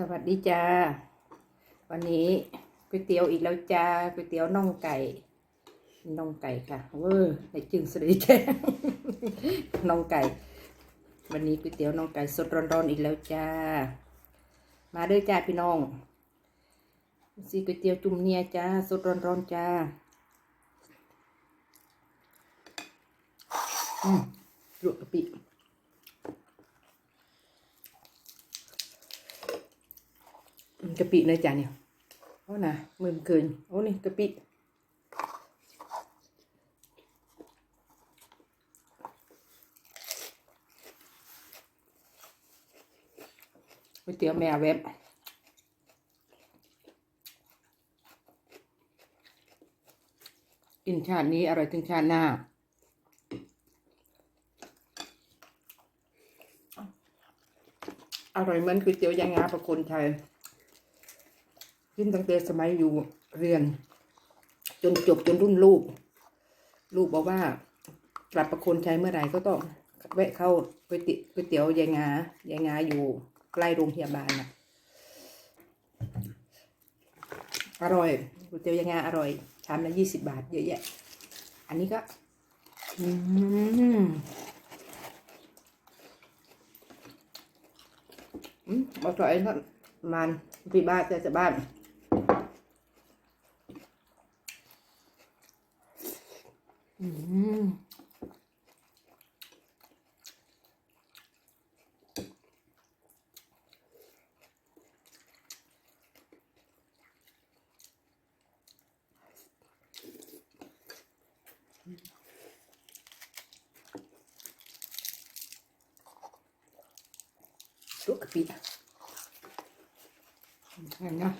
สวัสดีจ้า วันนี้ก๋วยเตี๋ยวอีกแล้วจ้าก๋วยเตี๋ยวน่องไก่น่องไก่ค่ะเวอร์ในจึงสรีแจ้งน่องไก่ วันนี้ก๋วยเตี๋ยวน่องไก่สดร้อนๆอีกแล้วจ้า มาด้อจ้าพี่น้องซีก๋วยเตี๋ยวจุ่มเนียจ้าสดร้อนๆจ้าอืมลวกกะปิ กะปิเลยจ้ะเนี่ยโอ้นะมือเกินโอ้นี่กะปิก๋วยเตี๋ยวแม่เว็บกินชาตินี้อร่อยถึงชาติหน้าอร่อยเหมือนก๋วยเตี๋ยวยางงาประคนไทย กินตั้งแต่สมัยอยู่เรียน จนจบจนรุ่นลูก ลูกบอกว่ากลับประคนชัยเมื่อไหร่ก็ต้องแวะเข้าก๋วยเตี๋ยวก๋วยเตี๋ยวยายงายายงาอยู่ใกล้โรงพยาบาลนะอร่อยก๋วยเตี๋ยวยายงาอร่อยชามละยี่สิบบาทเยอะแยะ อันนี้ก็อืมอืมอร่อยครับมันที่บ้านแต่จะบ้าน อืม ลูกกะปิเห็นนะ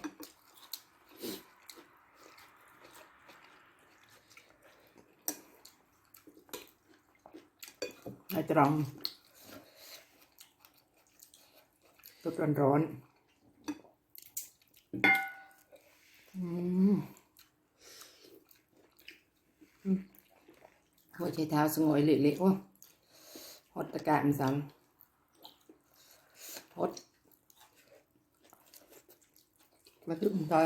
ไอตรองสดร้อนๆ อืมอืมหัวใจเท้า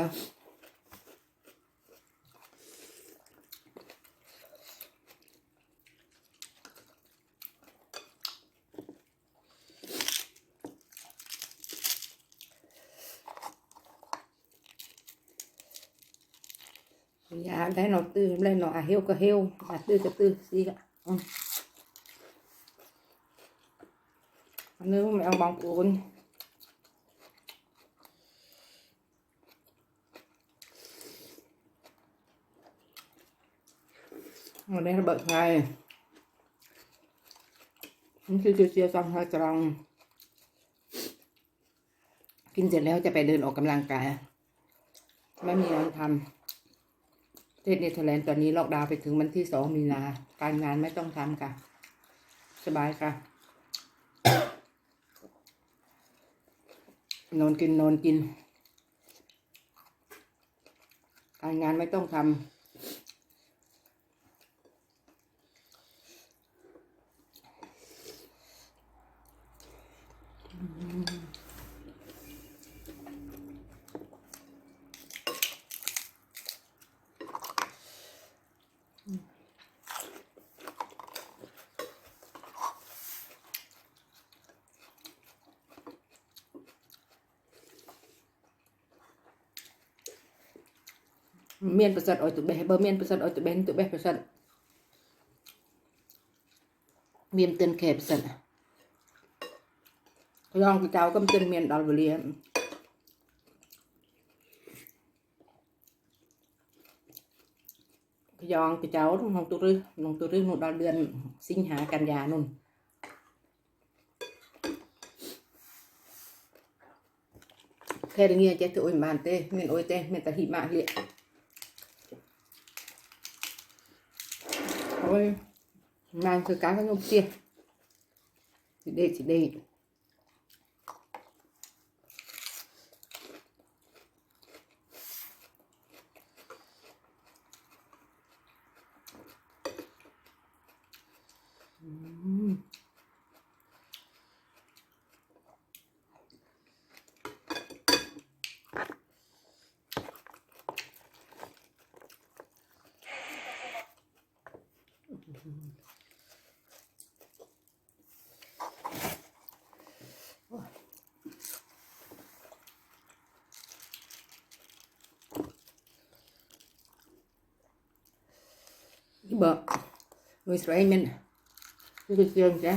สงอยเละๆโอ้ฮ อตตะการมันซ้ำฮอตมางอย่าได้นอนตื่นได้นอนอะเฮวก็เฮวอะตื่นก็ตื่นสิกะอืมอันนี้ไม่เอาบางปูน Ở đây là bận ngày นี่คือเจียวซองฮากรองกินเสร็จแล้วจะไปเดินออกกำลังกาย ไม่มีงานทำเทศเนเธอร์แลนด์ตอนนี้ล็อกดาวน์ไปถึงวันที่สองมีนา การงานไม่ต้องทำค่ะ สบายค่ะ นอนกินนอนกินการงานไม่ต้องทำ មានប្រសិទ្ធអុយទៅបេះបើមានប្រសិទ្ធអុយទៅបេះទៅបេះប្រសិទ្ធមានទិនខេប្រសិទ្ធរងទៅចៅក៏មិនទិនមានដល់វេលាខ្យងកញ្ចោក្នុងទុរឹសក្នុងទុរឹសនោះដល់លឿនសិង្ហាកញ្ញានោះខេរងារចេះទៅអុយមិនបានទេមានអុយទេមានតែហ៊ីម៉ាក់លៀក มเตี้ยสิเดสิเดอืม bợ người Israel mình cái cái trường chứ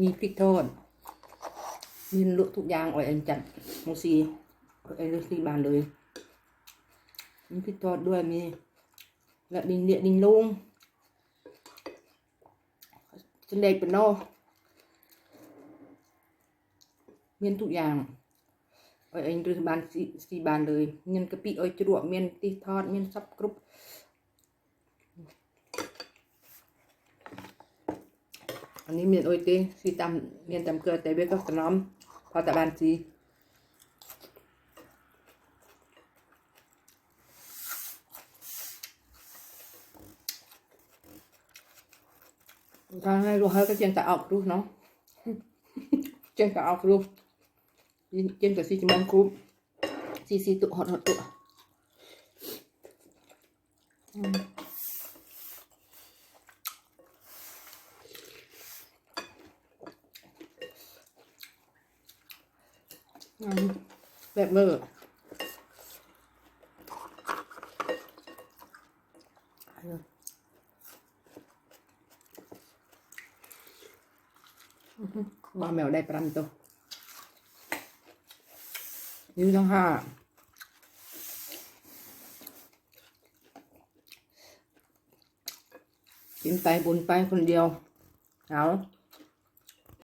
มีพริกทอดมีลุทุกอย่างอ่อยอันจัดโมซีเอาไอ้ลือกที่บานเลยมีพริกทอดด้วยมีและดินเดียดินลุงฉันเด็กเป็นโนมีทุกอย่างอ่อยอันเรือบานสีบานเลยเงินกะปิอ่อยจรวดเมียนตีทอดเมียนซับกรุบ อันนี้เมียนโอยเตสีตำเมียนตำเกลือแต่เวก็สนอม พอตะบานสีถ้าให้รู้ให้ก็เจียงแต่ออกรู้เนาะเจียงแต่ออกรู้เจียงแต่สีจมันคุ้มสีสีตุหดหดตุอืม แบบเบอร์บาแมวได้ปรำตัวนิ้วทั้งห้ากินไปบุญไปคนเดียวเอา